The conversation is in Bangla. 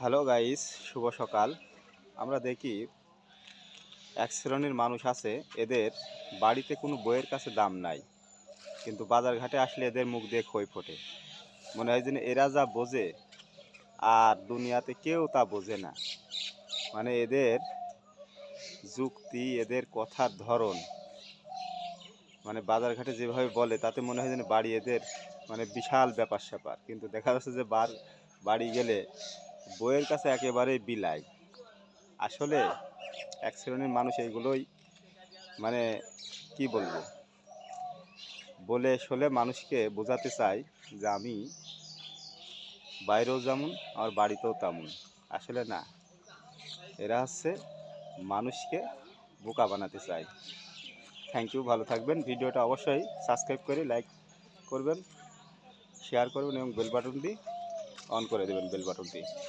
হ্যালো গাইস, শুভ সকাল। আমরা দেখি এক শ্রেণির মানুষ আছে, এদের বাড়িতে কোনো বইয়ের কাছে দাম নাই। কিন্তু বাজার ঘাটে আসলে এদের মুখ দিয়ে খই ফোটে। মনে হয় যেন এরা যা বোঝে, আর দুনিয়াতে কেউ তা বোঝে না। মানে এদের যুক্তি, এদের কথার ধরন মানে বাজার ঘাটে যেভাবে বলে, তাতে মনে হয় যেন বাড়ি এদের মানে বিশাল ব্যাপার স্যাপার কিন্তু দেখা যাচ্ছে যে বার, বাড়ি গেলে বইয়ের কাছে একেবারেই বিলাই। আসলে এক শ্রেণির মানুষ এইগুলোই মানে কি বলব? বলে শোলে মানুষকে বোঝাতে চাই যে আমি বাইরেও যেমন, আমার বাড়িতেও তেমন। আসলে না, এরা হচ্ছে মানুষকে বোকা বানাতে চাই থ্যাংক ইউ ভালো থাকবেন। ভিডিওটা অবশ্যই সাবস্ক্রাইব করে লাইক করবেন শেয়ার করবেন এবং বেল বাটনটি অন করে দেবেন বেল বাটনটি